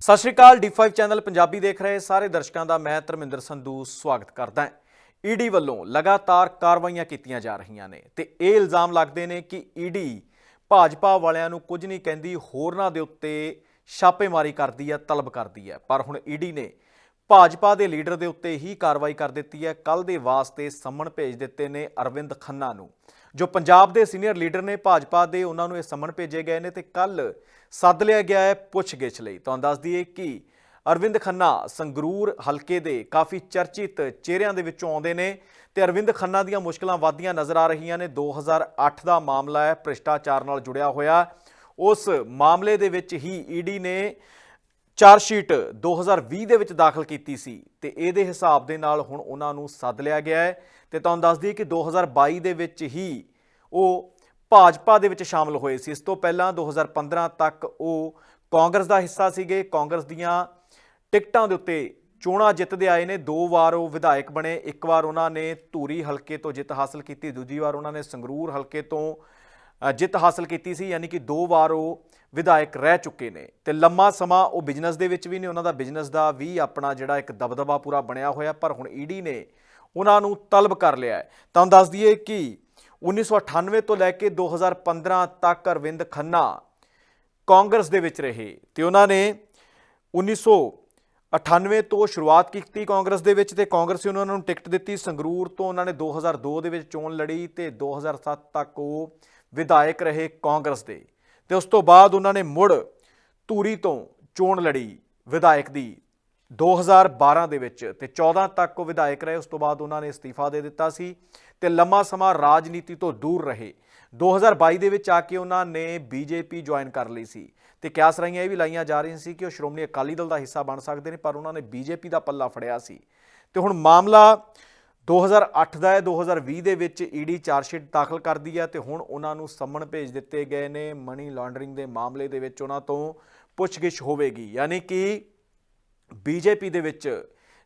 ਸਤਿ ਸ਼੍ਰੀ ਅਕਾਲ D5 channel Punjabi ਦੇਖ ਰਹੇ ਸਾਰੇ ਦਰਸ਼ਕਾਂ ਦਾ, ਮੈਂ ਧਰਮਿੰਦਰ ਸੰਧੂ ਸਵਾਗਤ ਕਰਦਾ ਹਾਂ। ਈਡੀ ਵੱਲੋਂ ਲਗਾਤਾਰ ਕਾਰਵਾਈਆਂ ਕੀਤੀਆਂ ਜਾ ਰਹੀਆਂ ਨੇ ਤੇ ਇਹ ਇਲਜ਼ਾਮ ਲੱਗਦੇ ਨੇ ਕਿ ਈਡੀ ਭਾਜਪਾ ਵਾਲਿਆਂ ਨੂੰ ਕੁਝ ਨਹੀਂ ਕਹਿੰਦੀ, ਹੋਰਨਾਂ ਦੇ ਉੱਤੇ ਛਾਪੇਮਾਰੀ ਕਰਦੀ ਹੈ, ਤਲਬ ਕਰਦੀ ਹੈ। ਪਰ ਹੁਣ ਈਡੀ ਨੇ ਭਾਜਪਾ ਦੇ ਲੀਡਰ ਦੇ ਉੱਤੇ ਹੀ ਕਾਰਵਾਈ ਕਰ ਦਿੱਤੀ ਹੈ। ਕੱਲ ਦੇ ਵਾਸਤੇ ਸੰਮਣ ਭੇਜ ਦਿੱਤੇ ਨੇ ਅਰਵਿੰਦ ਖੰਨਾ ਨੂੰ। ਜੋ ਪੰਜਾਬ ਦੇ ਸੀਨੀਅਰ ਲੀਡਰ ਨੇ, ਭਾਜਪਾ ਦੇ ਉਹਨਾਂ ਨੂੰ ਇਹ ਸੰਮਣ ਭੇਜੇ ਗਏ ਨੇ ਤੇ ਕੱਲ ਸੱਦ ਲਿਆ ਗਿਆ ਹੈ ਪੁੱਛਗਿੱਛ ਲਈ। ਤੁਹਾਨੂੰ ਦੱਸ ਦਈਏ ਕਿ ਅਰਵਿੰਦ ਖੰਨਾ ਸੰਗਰੂਰ ਹਲਕੇ ਦੇ ਕਾਫੀ ਚਰਚਿਤ ਚਿਹਰਿਆਂ ਦੇ ਵਿੱਚੋਂ ਆਉਂਦੇ ਨੇ ਤੇ ਅਰਵਿੰਦ ਖੰਨਾ ਦੀਆਂ ਮੁਸ਼ਕਲਾਂ ਵਧਦੀਆਂ ਨਜ਼ਰ ਆ ਰਹੀਆਂ ਨੇ। 2008 ਦਾ ਮਾਮਲਾ ਹੈ, ਭ੍ਰਿਸ਼ਟਾਚਾਰ ਨਾਲ ਜੁੜਿਆ ਹੋਇਆ। ਉਸ ਮਾਮਲੇ ਦੇ ਵਿੱਚ ਹੀ ਈਡੀ ਨੇ ਚਾਰਜ ਸ਼ੀਟ 2020 ਦੇ ਵਿੱਚ ਦਾਖਲ ਕੀਤੀ ਸੀ ਤੇ ਇਹਦੇ ਹਿਸਾਬ ਦੇ ਨਾਲ ਹੁਣ ਉਹਨਾਂ ਨੂੰ ਸੱਦ ਲਿਆ ਗਿਆ ਹੈ ਤੇ ਤੁਹਾਨੂੰ ਦੱਸ ਦਈਏ ਕਿ 2022 ਦੇ ਵਿੱਚ ਹੀ ਉਹ ਭਾਜਪਾ ਦੇ ਵਿੱਚ ਸ਼ਾਮਲ ਹੋਏ ਸੀ। ਇਸ ਤੋਂ ਪਹਿਲਾਂ 2015 ਤੱਕ ਉਹ ਕਾਂਗਰਸ ਦਾ ਹਿੱਸਾ ਸੀਗੇ। ਕਾਂਗਰਸ ਦੀਆਂ ਟਿਕਟਾਂ ਦੇ ਉੱਤੇ ਚੋਣਾਂ ਜਿੱਤਦੇ ਆਏ ਨੇ। ਦੋ ਵਾਰ ਉਹ ਵਿਧਾਇਕ ਬਣੇ। ਇੱਕ ਵਾਰ ਉਹਨਾਂ ਨੇ ਧੂਰੀ ਹਲਕੇ ਤੋਂ ਜਿੱਤ ਹਾਸਲ ਕੀਤੀ। ਦੂਜੀ ਵਾਰ ਉਹਨਾਂ ਨੇ ਸੰਗਰੂਰ ਹਲਕੇ ਤੋਂ ਜਿੱਤ ਹਾਸਲ ਕੀਤੀ ਸੀ, ਯਾਨੀ ਕਿ ਦੋ ਵਾਰ ਉਹ ਵਿਧਾਇਕ ਰਹਿ ਚੁੱਕੇ ਨੇ। ਤੇ ਲੰਮਾ ਸਮਾਂ ਉਹ ਬਿਜ਼ਨਸ ਦੇ ਵਿੱਚ ਵੀ ਨੇ, ਉਹਨਾਂ ਦਾ ਬਿਜ਼ਨਸ ਦਾ ਵੀ ਆਪਣਾ ਜਿਹੜਾ ਇੱਕ ਦਬਦਬਾ ਪੂਰਾ ਬਣਿਆ ਹੋਇਆ, ਪਰ ਹੁਣ ਈਡੀ ਨੇ ਉਹਨਾਂ ਨੂੰ ਤਲਬ ਕਰ ਲਿਆ ਹੈ। ਤੁਹਾਨੂੰ ਦੱਸ ਦਈਏ ਕਿ 1998 ਤੋਂ ਲੈ ਕੇ 2015 ਤੱਕ ਅਰਵਿੰਦ ਖੰਨਾ ਕਾਂਗਰਸ ਦੇ ਵਿੱਚ ਰਹੇ। ਤੇ ਉਹਨਾਂ ਨੇ 1998 ਤੋਂ ਸ਼ੁਰੂਆਤ ਕੀਤੀ ਕਾਂਗਰਸ ਦੇ ਵਿੱਚ, ਤੇ ਕਾਂਗਰਸੀ ਉਹਨਾਂ ਨੂੰ ਟਿਕਟ ਦਿੱਤੀ ਸੰਗਰੂਰ ਤੋਂ। ਉਹਨਾਂ ਨੇ 2002 ਦੇ ਵਿੱਚ ਚੋਣ ਲੜੀ ਤੇ 2007 ਤੱਕ ਉਹ ਵਿਧਾਇਕ ਰਹੇ ਕਾਂਗਰਸ ਦੇ ਤੇ ਉਸ ਤੋਂ ਬਾਅਦ ਉਹਨਾਂ ਨੇ ਮੁੜ ਧੂਰੀ ਤੋਂ ਚੋਣ ਲੜੀ ਵਿਧਾਇਕ ਦੀ। 2012 ਦੇ ਵਿੱਚ ਤੇ 14 ਤੱਕ ਉਹ ਵਿਧਾਇਕ ਰਹੇ, ਉਸ ਤੋਂ ਬਾਅਦ ਉਹਨਾਂ ਨੇ ਅਸਤੀਫਾ ਦੇ ਦਿੱਤਾ ਸੀ ਤੇ ਲੰਮਾ ਸਮਾਂ ਰਾਜਨੀਤੀ ਤੋਂ ਦੂਰ ਰਹੇ। 2022 ਦੇ ਵਿੱਚ ਆ ਕੇ ਉਹਨਾਂ ਨੇ ਬੀਜੇਪੀ ਜੁਆਇਨ ਕਰ ਲਈ ਸੀ ਤੇ ਕਿਆਸ ਰਹੀਆਂ ਇਹ ਵੀ ਲਾਈਆਂ ਜਾ ਰਹੀਆਂ ਸੀ ਕਿ ਉਹ ਸ਼੍ਰੋਮਣੀ ਅਕਾਲੀ ਦਲ ਦਾ ਹਿੱਸਾ ਬਣ ਸਕਦੇ ਨੇ, ਪਰ ਉਹਨਾਂ ਨੇ ਬੀਜੇਪੀ ਦਾ ਪੱਲਾ ਫੜਿਆ ਸੀ। ਤੇ ਹੁਣ ਮਾਮਲਾ 2008 ਦਾ ਹੈ 2020 ਦੇ ਵਿੱਚ ਈਡੀ ਚਾਰਜਸ਼ੀਟ ਦਾਖਲ ਕਰਦੀ ਹੈ ਤੇ ਹੁਣ ਉਹਨਾਂ ਨੂੰ ਸੰਮਣ ਭੇਜ ਦਿੱਤੇ ਗਏ ਨੇ ਮਨੀ ਲਾਂਡਰਿੰਗ ਦੇ ਮਾਮਲੇ ਦੇ ਵਿੱਚ ਉਹਨਾਂ ਤੋਂ ਪੁੱਛਗਿੱਛ ਹੋਵੇਗੀ। ਯਾਨੀ ਕਿ ਬੀਜੇਪੀ ਦੇ ਵਿੱਚ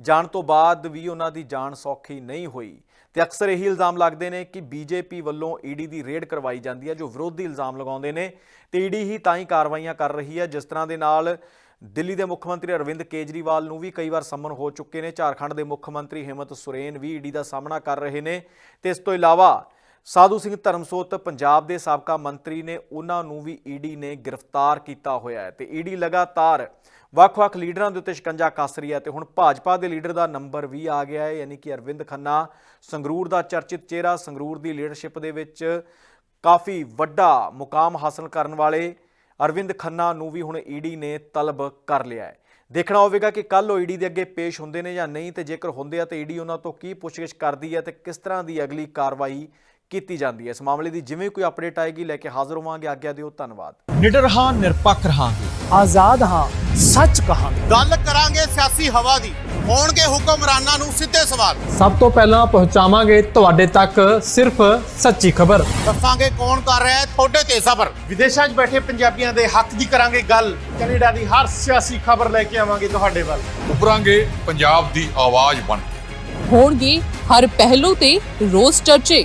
ਜਾਣ ਤੋਂ ਬਾਅਦ ਵੀ ਉਹਨਾਂ ਦੀ ਜਾਨ ਸੌਖੀ ਨਹੀਂ ਹੋਈ। ਤੇ ਅਕਸਰ ਇਹੀ ਇਲਜ਼ਾਮ ਲੱਗਦੇ ਨੇ ਕਿ ਬੀਜੇਪੀ ਵੱਲੋਂ ਈਡੀ ਦੀ ਰੇਡ ਕਰਵਾਈ ਜਾਂਦੀ ਹੈ, ਜੋ ਵਿਰੋਧੀ ਇਲਜ਼ਾਮ ਲਗਾਉਂਦੇ ਨੇ ਤੇ ਈਡੀ ਹੀ ਤਾਂ ਹੀ ਕਾਰਵਾਈਆਂ ਕਰ ਰਹੀ ਹੈ, ਜਿਸ ਤਰ੍ਹਾਂ ਦੇ ਨਾਲ ਦਿੱਲੀ ਦੇ ਮੁੱਖ ਮੰਤਰੀ ਅਰਵਿੰਦ ਕੇਜਰੀਵਾਲ ਨੂੰ ਵੀ ਕਈ ਵਾਰ ਸੰਮਨ ਹੋ ਚੁੱਕੇ ਨੇ। ਝਾਰਖੰਡ ਦੇ ਮੁੱਖ ਮੰਤਰੀ ਹਿੰਮਤ ਸੁਰੇਨ ਵੀ ਈਡੀ ਦਾ ਸਾਹਮਣਾ ਕਰ ਰਹੇ ਨੇ। ਤੇ ਇਸ ਤੋਂ ਇਲਾਵਾ ਸਾਧੂ ਸਿੰਘ ਧਰਮਸੋਤ ਪੰਜਾਬ ਦੇ ਸਾਬਕਾ ਮੰਤਰੀ ਨੇ, ਉਹਨਾਂ ਨੂੰ ਵੀ ਈਡੀ ਨੇ ਗ੍ਰਿਫਤਾਰ ਕੀਤਾ ਹੋਇਆ ਹੈ। ਤੇ ਈਡੀ ਲਗਾਤਾਰ ਵੱਖ-ਵੱਖ ਲੀਡਰਾਂ ਦੇ ਉੱਤੇ ਸ਼ਿਕੰਜਾ ਕੱਸ ਰਹੀ ਹੈ ਤੇ ਹੁਣ ਭਾਜਪਾ ਦੇ ਲੀਡਰ ਦਾ ਨੰਬਰ ਵੀ ਆ ਗਿਆ ਹੈ, ਯਾਨੀ ਕਿ ਅਰਵਿੰਦ ਖੰਨਾ। ਸੰਗਰੂਰ ਦਾ ਚਰਚਿਤ ਚਿਹਰਾ ਸੰਗਰੂਰ ਦੀ ਲੀਡਰਸ਼ਿਪ ਦੇ ਵਿੱਚ ਕਾਫੀ ਵੱਡਾ ਮੁਕਾਮ ਹਾਸਲ ਕਰਨ ਵਾਲੇ ਅਰਵਿੰਦ ਖੰਨਾ ਨੂੰ ਵੀ ਹੁਣ ਈਡੀ ਨੇ ਤਲਬ ਕਰ ਲਿਆ ਹੈ। ਦੇਖਣਾ ਹੋਵੇਗਾ ਕਿ ਕੱਲ ਉਹ ਈਡੀ ਦੇ ਅੱਗੇ ਪੇਸ਼ ਹੁੰਦੇ ਨੇ ਜਾਂ ਨਹੀਂ ਤੇ ਜੇਕਰ ਹੁੰਦੇ ਆ ਤੇ ਈਡੀ ਉਹਨਾਂ ਤੋਂ ਕੀ ਪੁੱਛਗਿੱਛ ਕਰਦੀ ਹੈ ਤੇ ਕਿਸ ਤਰ੍ਹਾਂ ਦੀ ਅਗਲੀ ਕਾਰਵਾਈ ਕੀਤੀ ਜਾਂਦੀ ਹੈ। ਇਸ ਮਾਮਲੇ ਦੀ ਜਿਵੇਂ ਕੋਈ ਅਪਡੇਟ ਆਏਗੀ ਲੈ ਕੇ ਹਾਜ਼ਰ ਹੋਵਾਂਗੇ। ਆਗਿਆ ਦਿਓ ਧੰਨਵਾਦ। ਨਿਡਰ ਹਾਂ ਨਿਰਪੱਖ ਰਹਾਂਗੇ। ਆਜ਼ਾਦ ਹਾਂ ਸੱਚ ਕਹਾਂਗੇ। ਗੱਲ ਕਰਾਂਗੇ ਸਿਆਸੀ ਹਵਾ ਦੀ। ਹੋਣਗੇ ਹੁਕਮਰਾਨਾਂ ਨੂੰ ਸਿੱਧੇ ਸਵਾਲ। ਸਭ ਤੋਂ ਪਹਿਲਾਂ ਪਹੁੰਚਾਵਾਂਗੇ ਤੁਹਾਡੇ ਤੱਕ ਸਿਰਫ ਸੱਚੀ ਖਬਰ। ਦੱਸਾਂਗੇ ਕੌਣ ਕਰ ਰਿਹਾ ਹੈ ਤੁਹਾਡੇ ਤੇ ਸਬਰ। ਵਿਦੇਸ਼ਾਂ 'ਚ ਬੈਠੇ ਪੰਜਾਬੀਆਂ ਦੇ ਹੱਕ ਦੀ ਕਰਾਂਗੇ ਗੱਲ। ਕੈਨੇਡਾ ਦੀ ਹਰ ਸਿਆਸੀ ਖਬਰ ਲੈ ਕੇ ਆਵਾਂਗੇ ਤੁਹਾਡੇ ਵੱਲ। ਉਭਰਾਂਗੇ ਪੰਜਾਬ ਦੀ ਆਵਾਜ਼ ਬਣ ਕੇ। ਹੋਣਗੇ ਹਰ ਪਹਿਲੂ ਤੇ ਰੋਜ਼ ਚਰਚੇ।